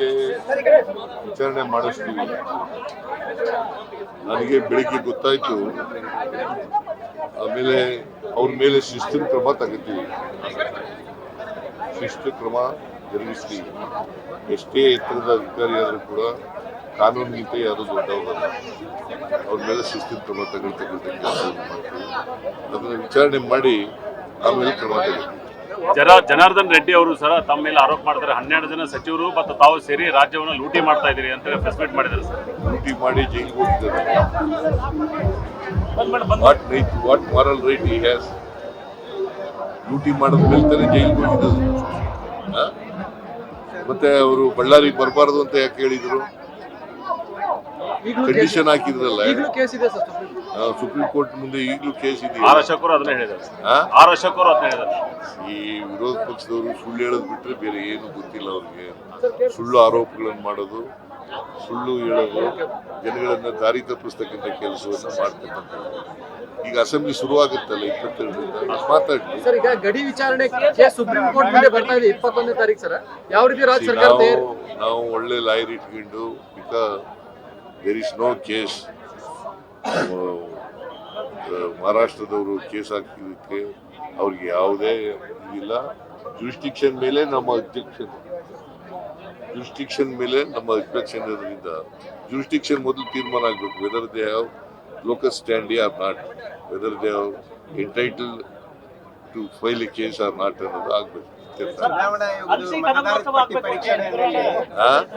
ಬಗ್ಗೆ ವಿಚಾರಣೆ ಮಾಡಿಸ್ತೀವಿ. ನನಗೆ ಬೆಳಿಗ್ಗೆ ಗೊತ್ತಾಯ್ತು. ಆಮೇಲೆ ಅವ್ರ ಮೇಲೆ ಶಿಸ್ತಿನ ಕ್ರಮ ತಗೋತೀವಿ. ಶಿಸ್ತು ಕ್ರಮ ಜರುಗಿಸ್ತೀವಿ. ಎಷ್ಟೇ ಎತ್ತರದ ಅಧಿಕಾರಿ ಆದರೂ ಕೂಡ ಕಾನೂನಿಗಿಂತ ಯಾರು ದೊಡ್ಡವರಲ್ಲ ಅವ್ರ ಮೇಲೆ ಶಿಸ್ತಿನ ಕ್ರಮ ತಗೊಳ್ತಕ್ಕಂಥ ಕೆಲಸ ಮಾಡ್ತೀವಿ. ಅದನ್ನು ವಿಚಾರಣೆ ಮಾಡಿ ಆಮೇಲೆ ಕ್ರಮ ತಗೋತೀವಿ ಜನ ಜನಾರ್ದನ್ ರೆಡ್ಡಿ ಅವರು ಸರ್ ತಮ್ಮ ಮೇಲೆ ಆರೋಪ ಮಾಡ್ತಾರೆ. ಹನ್ನೆರಡು ಜನ ಸಚಿವರು ಮತ್ತು ತಾವು ಸೇರಿ ರಾಜ್ಯವನ್ನು ಲೂಟಿ ಮಾಡ್ತಾ ಇದ್ದೀರಿ ಅಂತ ಪ್ರೆಸ್ ಮೀಟ್ ಮಾಡಿದ್ದಾರೆ ಸರ್. ಲೂಟಿ ಮಾಡಿ ಜೈಲಿಗೆ ಹೋಗಿದ್ದಾರೆ what right what moral right he has ಲೂಟಿ ಮಾಡಿದ ಮೇಲೆ ತಾನೇ ಜೈಲಿಗೆ ಹೋಗಿದ್ದು ಮತ್ತೆ ಅವರು ಬಳ್ಳಾರಿಗೆ ಬರಬಾರ್ದು ಅಂತ ಯಾಕೆ ಹೇಳಿದ್ರು? ಕಂಡೀಷನ್ ಹಾಕಿದ್ರಲ್ಲ. ಕೇಸ್ ಇದೆ ಸರ್ ಸುಪ್ರೀಂ ಕೋರ್ಟ್ ಮುಂದೆ ಈಗಲೂ ಕೇಸ್ ಇದೆ? ಆರ್ ಈ ವಿರೋಧ ಪಕ್ಷದವರು ಸುಳ್ಳು ಹೇಳೋದು ಬಿಟ್ರೆ ಬೇರೆ ಏನು ಗೊತ್ತಿಲ್ಲ ಅವ್ರಿಗೆ. ಸುಳ್ಳು ಆರೋಪಗಳನ್ನು ಮಾಡೋದು ಸುಳ್ಳು ಹೇಳೋದು ಜನಗಳನ್ನ ದಾರಿ ತಪ್ಪಿಸ್ತಕ್ಕಂಥ ಕೆಲಸವನ್ನ ಮಾಡ್ತಕ್ಕಂಥ ಈಗ ಅಸೆಂಬ್ಲಿ ಶುರುವಾಗುತ್ತಲ್ಲ ಇಪ್ಪತ್ತೆರಡರಿಂದ? ಮಾತಾಡ್ಲಿ ಸರ್ ಈಗ ಗಡಿ ವಿಚಾರಣೆ ಕೇಸ್ ಸುಪ್ರೀಂ ಕೋರ್ಟ್ ಮುಂದೆ ಬರ್ತಾ ಇದೆ ಇಪ್ಪತ್ತೊಂದನೇ ತಾರೀಕು ಸರ್. ಯಾವ ರೀತಿ ರಾಜ್ಯ ಸರ್ಕಾರ ನಾವು ನಾವು ಒಳ್ಳೆ ಲಾಯರ್ ಇಟ್ಕೊಂಡು because there is no case ಮಹಾರಾಷ್ಟ್ರದವರು case ಹಾಕಿದ್ದಕ್ಕೆ ಅವ್ರಿಗೆ ಯಾವುದೇ ಇದಿಲ್ಲ ಜುರಿಸ್ಟಿಕ್ಷನ್ ಮೇಲೆ ನಮ್ಮ ಅಬ್ಜೆಕ್ಷನ್ ಜುರಿಸ್ಟಿಕ್ಷನ್ ಮೇಲೆ ನಮ್ಮ ಅಬ್ಜೆಕ್ಷನ್ ಇರೋದ್ರಿಂದ ಜುರಿಸ್ಟಿಕ್ಷನ್ ಮೊದಲು ತೀರ್ಮಾನ ಆಗಬೇಕು. Whether they have locus standi or not whether they have entitle to file a case or not ಅನ್ನೋದು ಆಗಬೇಕು. ಚುನಾವಣಾ ಆಯೋಗದ ಪಟ್ಟಿ ಪರಿಷ್ಕರಣೆಯಲ್ಲಿ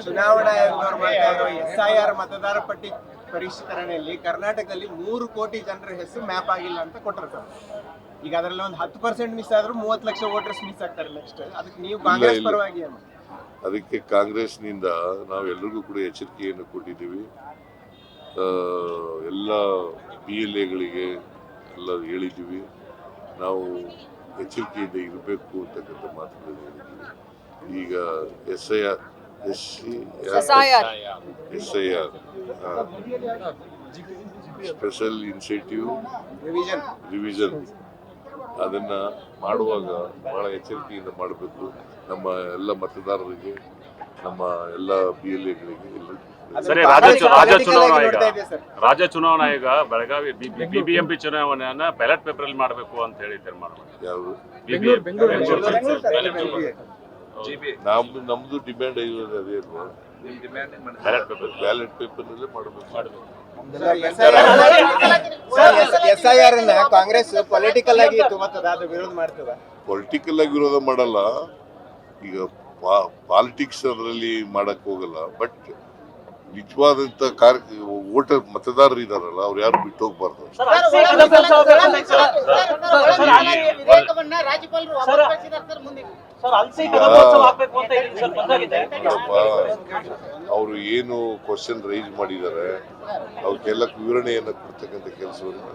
ಚುನಾವಣಾ ಆಯೋಗದವರು ಮಾಡ್ತಾ ಎಸ್ ಐ ಆರ್ ಮತದಾರ ಪಟ್ಟಿ ಪರಿಷ್ಕರಣೆಯಲ್ಲಿ ಕರ್ನಾಟಕದಲ್ಲಿ ಮೂರು ಕೋಟಿ ಜನರ ಹೆಸರು ಮ್ಯಾಪ್ ಆಗಿಲ್ಲ ಅಂತ ಕೊಟ್ಟಿರ್ತಾರೆ ಈಗ ಅದರಲ್ಲಿ ಒಂದು ಹತ್ತು ಪರ್ಸೆಂಟ್ ಮಿಸ್ ಆದ್ರೂ ಮೂವತ್ ಲಕ್ಷ ವೋಟರ್ಸ್ ಮಿಸ್ ಆಗ್ತಾರೆ ನೆಕ್ಸ್ಟ್ ಅದಕ್ಕೆ ನೀವು ಕಾಂಗ್ರೆಸ್ ಪರವಾಗಿ ಅದಕ್ಕೆ ಕಾಂಗ್ರೆಸ್ನಿಂದ ನಾವು ನಾವೆಲ್ಲರಿಗೂ ಕೂಡ ಎಚ್ಚರಿಕೆಯನ್ನು ಕೊಟ್ಟಿದ್ದೀವಿ. ಆ, ಎಲ್ಲ ಪಿ ಎಲ್ ಎಗಳಿಗೆ ಎಲ್ಲ ಹೇಳಿದ್ದೀವಿ. ನಾವು ಎಚ್ಚರಿಕೆಯಿಂದ ಇರಬೇಕು ಅಂತಕ್ಕಂಥ ಮಾತುಗಳನ್ನು ಹೇಳಿದ್ದೀನಿ. ಈಗ S I R S C S I R special incentive revision. ಅದನ್ನು ಅದನ್ನ ಮಾಡುವಾಗ ಭಾಳ ಎಚ್ಚರಿಕೆಯಿಂದ ಮಾಡಬೇಕು. ನಮ್ಮ ಎಲ್ಲ ಮತದಾರರಿಗೆ ನಮ್ಮ ಎಲ್ಲ ಬಿ ಎಲ್ ಎಗಳಿಗೆ ಸರಿ ರಾಜ್ಯ ಚು- ರಾಜ್ಯ ಚುನಾವಣಾ ಸರ್. ರಾಜ್ಯ ಚುನಾವಣಾ ಆಯೋಗ ಬೆಳಗಾವಿ ಬಿಬಿಎಂಪಿ ಚುನಾವಣೆಯನ್ನ ಬ್ಯಾಲೆಟ್ ಪೇಪರ್ ಅಲ್ಲಿ ಮಾಡಬೇಕು ಅಂತ ಹೇಳಿ ತೀರ್ಮಾನ ಮಾಡಿದೆ. ಯಾವ ಬೆಂಗಳೂರು ಬೆಂಗಳೂರು ನಮ್ದು ನಮ್ದು ಡಿಮ್ಯಾಂಡ್ ಇರೋದು ಅದೇ ಅಲ್ವಾ? ಬ್ಯಾಲೆಟ್ ಪೇಪರ್ ಬ್ಯಾಲೆಟ್ ಪೇಪರ್ ನಲ್ಲೇ ಮಾಡಬೇಕು. ಎಸ್ ಐ ಆರ್ ಅನ್ನ ಕಾಂಗ್ರೆಸ್ ಪೊಲಿಟಿಕಲ್ ಆಗಿ ತಗೋತದ ಅದು ವಿರೋಧ ಮಾಡ್ತದ. ಪೊಲಿಟಿಕಲ್ ಆಗಿ ವಿರೋಧ ಮಾಡಲ್ಲ. ಈಗ ಪಾಲಿಟಿಕ್ಸ್ ಅದರಲ್ಲಿ ಮಾಡಕ್ ಹೋಗಲ್ಲ. ಬಟ್ ನಿಜವಾದಂತ ಕಾರ್ ವೋಟರ್ ಮತದಾರರು ಇದಾರಲ್ಲ ಅವ್ರು ಯಾರು ಬಿಟ್ಟು ಹೋಗ್ಬಾರ್ದು ಅವರು ಏನು ಕ್ವಶನ್ ರೈಸ್ ಮಾಡಿದ್ದಾರೆ ಅವಕ್ಕೆಲ್ಲ ವಿವರಣೆಯನ್ನು ಕೊಡ್ತಕ್ಕಂಥ ಕೆಲಸವನ್ನು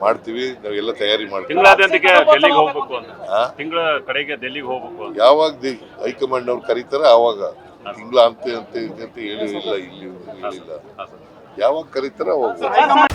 ಮಾಡ್ತೀವಿ ನಾವೆಲ್ಲ ತಯಾರಿ ಮಾಡ್ತೀವಿ. ತಿಂಗಳಾದ್ಯಂತಿಗೆ ಡೆಲ್ಲಿಗೆ ಹೋಗ್ಬೇಕು ಅಂತ. ಆ? ತಿಂಗಳ ಕಡೆಗೆ ಡೆಲ್ಲಿಗೆ ಹೋಗ್ಬೇಕು ಅಂತ. ಯಾವಾಗ ದಿ- ಹೈಕಮಾಂಡ್ ಅವ್ರು ಕರೀತಾರೆ ಅವಾಗ ತಿಂಗಳ ಅಂತ ಅಂತ ಅಂತ ಹೇಳಿ ಇಲ್ಲ ಇಲ್ಲಿ ಹೇಳಿಲ್ಲ. ಹಾ, ಸರ್. ಯಾವಾಗ ಕರೀತಾರೆ ಅವಾಗ. ಹೋಗ್ಬೇಕು.